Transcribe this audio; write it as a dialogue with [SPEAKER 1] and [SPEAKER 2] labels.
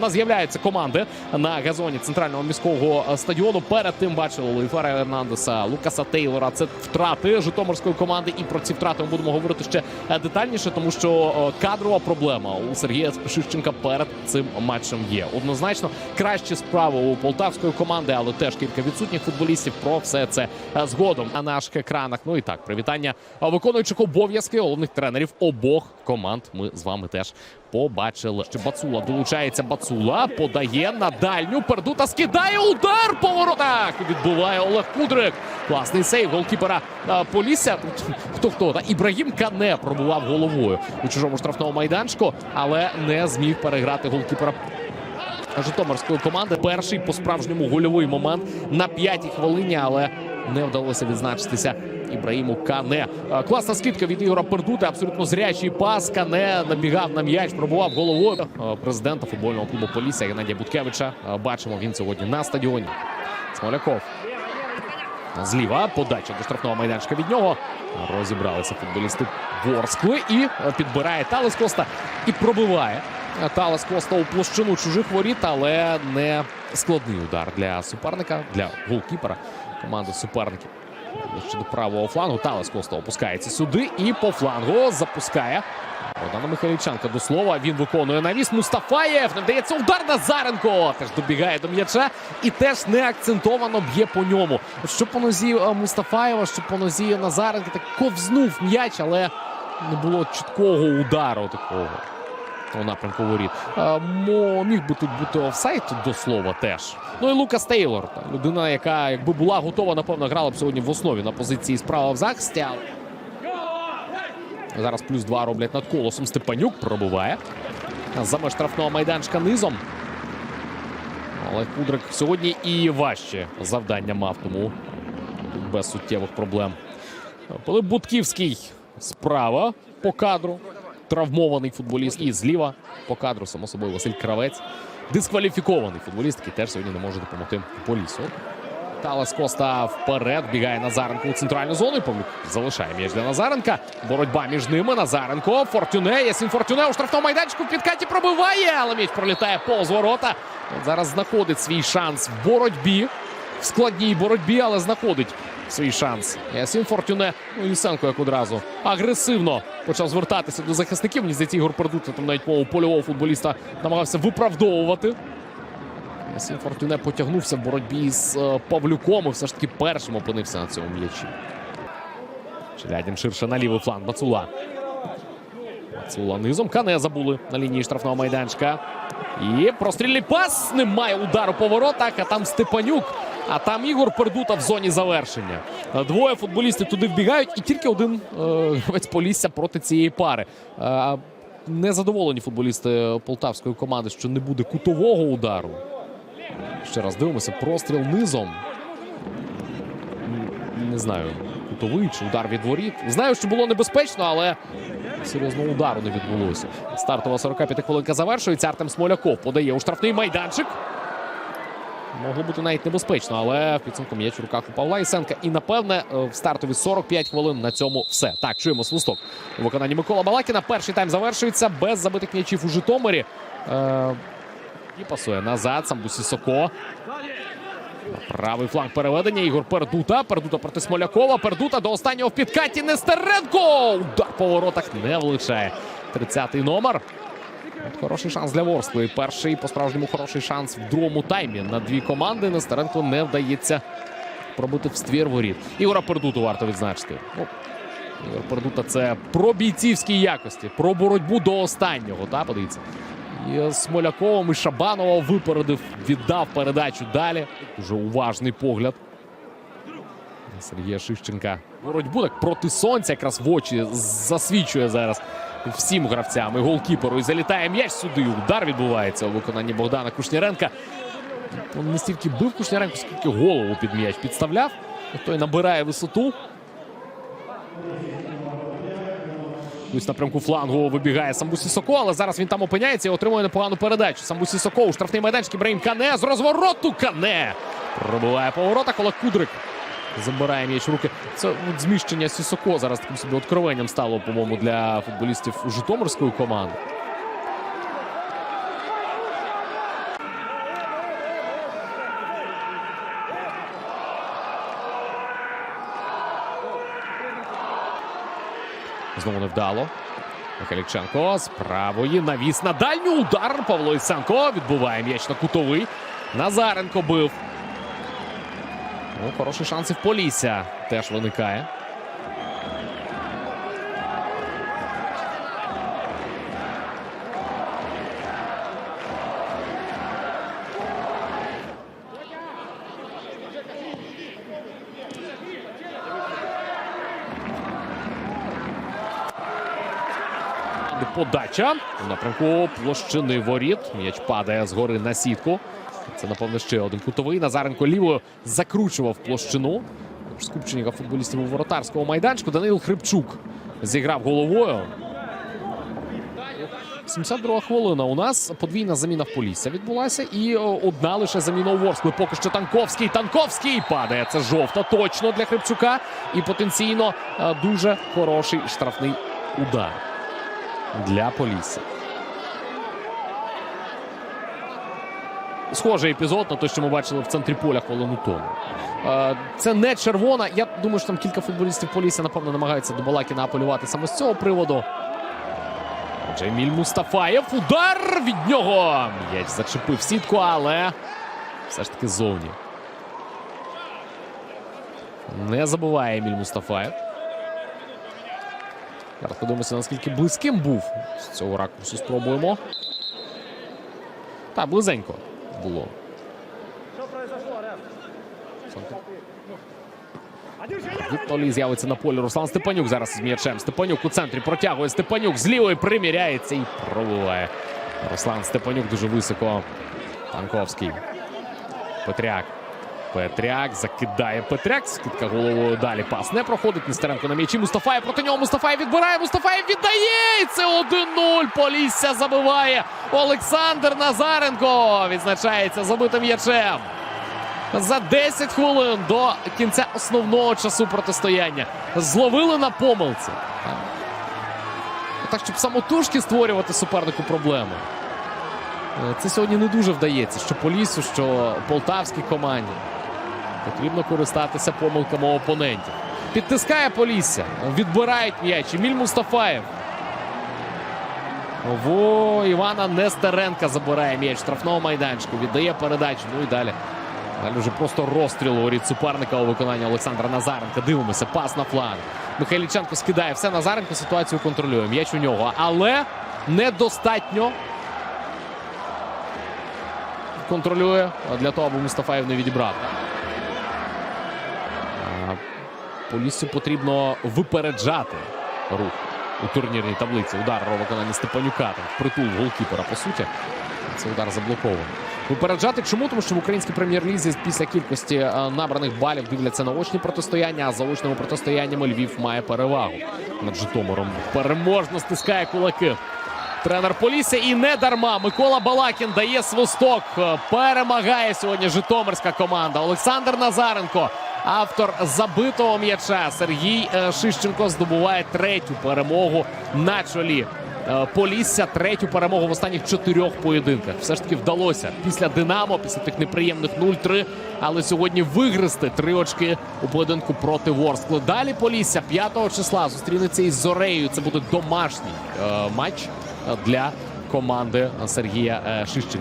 [SPEAKER 1] У нас з'являються команди на газоні центрального міського е, стадіону. Перед тим бачили Луїфера Ернандеса, Лукаса Тейлора. Це втрати Житомирської команди. І про ці втрати ми будемо говорити ще е, детальніше, тому що е, кадрова проблема у Сергія Шищенка перед цим матчем є. Однозначно кращі справи у полтавської команди, але теж кілька відсутніх футболістів. Про все це згодом на наших екранах. Ну і так, привітання виконуючих обов'язки головних тренерів обох команд. Ми з вами теж побачили. Ще Бацула долучається. Бацула подає на дальню. Пердута скидає удар по воротах. Відбуває Олег Кудрик. Класний сейв голкіпера Полісся. Хто хто та Ібрагім Кане пробував головою у чужому штрафному майданчику, але не зміг переграти голкіпера Житомирської команди. Перший по справжньому гольовий момент на п'ятій хвилині, але не вдалося відзначитися. Ібраїму Кане. Класна скидка від Ігора Пердути. Абсолютно зрячий пас. Кане набігав на м'яч, пробував головою президента футбольного клубу Полісся Геннадія Буткевича. Бачимо, він сьогодні на стадіоні. Смоляков. Зліва подача до штрафного майданчика від нього. Розібралися футболісти Ворскли і підбирає Талес Коста і пробиває. Талес Коста у площину чужих воріт, але не складний удар для суперника, для голкіпера команди суперників. Щодо правого флангу Талес Коста опускається сюди і по флангу запускає. Богдана Михайліченка до слова. Він виконує навіс. Мустафаєв. Не вдається удар Назаренко. Теж добігає до м'яча і теж не акцентовано б'є по ньому. Що по нозі е, Мустафаєва, що по нозі Назаренка, так ковзнув м'яч, але не було чіткого удару такого. У напрямку воріт. Мо- міг би тут бути офсайд до слова теж. Ну і Лукас Тейлор, людина, яка якби була готова, напевно, грала б сьогодні в основі на позиції справа в захисті. Зараз плюс два роблять над колосом. Степанюк пробиває. За меж штрафного майданчика низом. Але Кудрик сьогодні і важче завдання мав, тому без суттєвих проблем. Пилип Будківський справа по кадру. Травмований футболіст. І зліва по кадру, само собою, Василь Кравець. Дискваліфікований футболіст, який теж сьогодні не може допомогти полісу. Талес Коста вперед. Бігає Назаренко у центральну зону. І залишає м'яч для Назаренка. Боротьба між ними. Назаренко. Фортюне. Ясін Фортюне у штрафному майданчику в підкаті пробиває. Але м'яч пролітає повз ворота. От зараз знаходить свій шанс в боротьбі. В складній боротьбі, але знаходить свій шанс. Ясін Фортюне. Ну, Ісенко як одразу агресивно почав звертатися до захисників. Мені здається, Ігор Пердута там навіть мову польового футболіста намагався виправдовувати. Ясін Фортюне потягнувся в боротьбі з е, Павлюком і все ж таки першим опинився на цьому м'ячі. Челядін ширше на лівий фланг. Бацула. Бацула низом. Кане забули на лінії штрафного майданчика. І прострільний пас. Немає удару по воротах, а там Степанюк. А там Ігор Пердута в зоні завершення. Е, Двоє футболістів туди вбігають, і тільки один е, гравець Полісся проти цієї пари. Е, Незадоволені футболісти полтавської команди, що не буде кутового удару. Ще раз дивимося. Простріл низом. Не знаю, кутовий чи удар від воріт. Знаю, що було небезпечно, але серйозного удару не відбулося. Стартова 45 хвилинка завершується. Артем Смоляков подає у штрафний майданчик. Могло бути навіть небезпечно, але в підсумку м'яч в руках у Павла Ісенка. І напевне е, в стартові 45 хвилин на цьому все. Так, чуємо свисток у виконанні Микола Балакіна. Перший тайм завершується без забитих м'ячів у Житомирі. Е, і пасує назад. Самбу Сісоко. На Правий фланг переведення. Ігор Пердута. Пердута проти Смолякова. Пердута до останнього в підкаті. Нестеренко. Удар по воротах не влучає. 30-й номер. Хороший шанс для Ворскли. Перший по-справжньому хороший шанс в другому таймі на дві команди. Нестеренко не вдається пробити в ствір воріт. Ігора Пердуту варто відзначити. Ну, Ігор Пердута це про бійцівські якості, про боротьбу до останнього. Та, подивіться. І Смоляковим і Шабанова випередив, віддав передачу далі. Дуже уважний погляд. Сергія Шищенка. Боротьбу так проти сонця якраз в очі засвічує зараз всім гравцям і голкіперу. І залітає м'яч сюди. Удар відбувається у виконанні Богдана Кушніренка. Він не стільки бив Кушніренко, скільки голову під м'яч підставляв. Той набирає висоту. Ось напрямку флангу вибігає Самбу Сісоко, але зараз він там опиняється і отримує непогану передачу. Самбу Сісоко у штрафний майданчик Ібраїм Кане з розвороту Кане. Пробиває поворота, коли Кудрик Забирає м'яч в руки. Це от, зміщення Сісоко зараз таким собі откровенням стало, по-моєму, для футболістів Житомирської команди. Знову невдало. Михайліченко з правої навіс на дальню удар. Павло Ісенко відбуває м'яч на кутовий. Назаренко бив. Ну, хороший шанс і в Полісся теж виникає. Подача у напрямку площини воріт. М'яч падає згори на сітку. Це, напевно, ще один кутовий. Назаренко лівою закручував площину. Скупчення футболістів у воротарському майданчику. Данил Хрипчук зіграв головою. 72 хвилина. У нас подвійна заміна в Полісся відбулася. І одна лише заміна у Ворсклі. Поки що Танковський. Танковський падає. Це жовта точно для Хрипчука. І потенційно е, дуже хороший штрафний удар для Полісся. Схожий епізод на те, що ми бачили в центрі поля хвилину тому. Е, Це не червона. Я думаю, що там кілька футболістів Полісся, напевно, намагаються до Балакіна апелювати саме з цього приводу. Отже, Еміль Мустафаєв. Удар від нього. М'яч зачепив сітку, але все ж таки зовні. Не забуває Еміль Мустафаєв. Зараз подивимося, наскільки близьким був з цього ракурсу. Спробуємо. Так, близенько було. Віктолій з'явиться на полі. Руслан Степанюк зараз з м'ячем. Степанюк у центрі протягує Степанюк з лівої приміряється і пробуває. Руслан Степанюк дуже високо. Танковський. Петряк. Петряк закидає Петряк. Скидка головою далі. Пас не проходить. Нестеренко на м'ячі. Мустафаєв проти нього. Мустафаєв відбирає. Мустафаєв віддає. І це 1-0. Полісся забиває. Олександр Назаренко відзначається забитим м'ячем. За 10 хвилин до кінця основного часу протистояння зловили на помилці. Так, щоб самотужки створювати супернику проблеми. Е, Це сьогодні не дуже вдається, що Полісу, що полтавській команді. Потрібно користатися помилками опонентів. Підтискає Полісся. Відбирають м'яч. Еміль Мустафаєв. Во Івана Нестеренка забирає м'яч штрафного майданчику. Віддає передачу. Ну і далі. Далі вже просто розстріл у воріт суперника у виконанні Олександра Назаренка. Дивимося, пас на фланг. Михайліченко скидає все. Назаренко ситуацію контролює. М'яч у нього. Але недостатньо контролює для того, аби Мустафаєв не відібрав. А Поліссю потрібно випереджати рух у турнірній таблиці. Удар у виконанні Степанюка. Там притул голкіпера, по суті. Це удар заблокований. Випереджати чому? Тому що в українській прем'єр-лізі після кількості е, набраних балів дивляться на очні протистояння, а за очними протистояннями Львів має перевагу над Житомиром. Переможно стискає кулаки. Тренер Полісся і не дарма. Микола Балакін дає свисток. Е, Перемагає сьогодні Житомирська команда. Олександр Назаренко, автор забитого м'яча. Сергій е, Шищенко здобуває третю перемогу на чолі. Е, Полісся третю перемогу в останніх чотирьох поєдинках. Все ж таки вдалося після Динамо, після тих неприємних 0-3. Але сьогодні вигрести три очки у поєдинку проти Ворскли. Далі Полісся 5 числа зустрінеться із Зорею. Це буде домашній е, матч для команди Сергія Шищенка.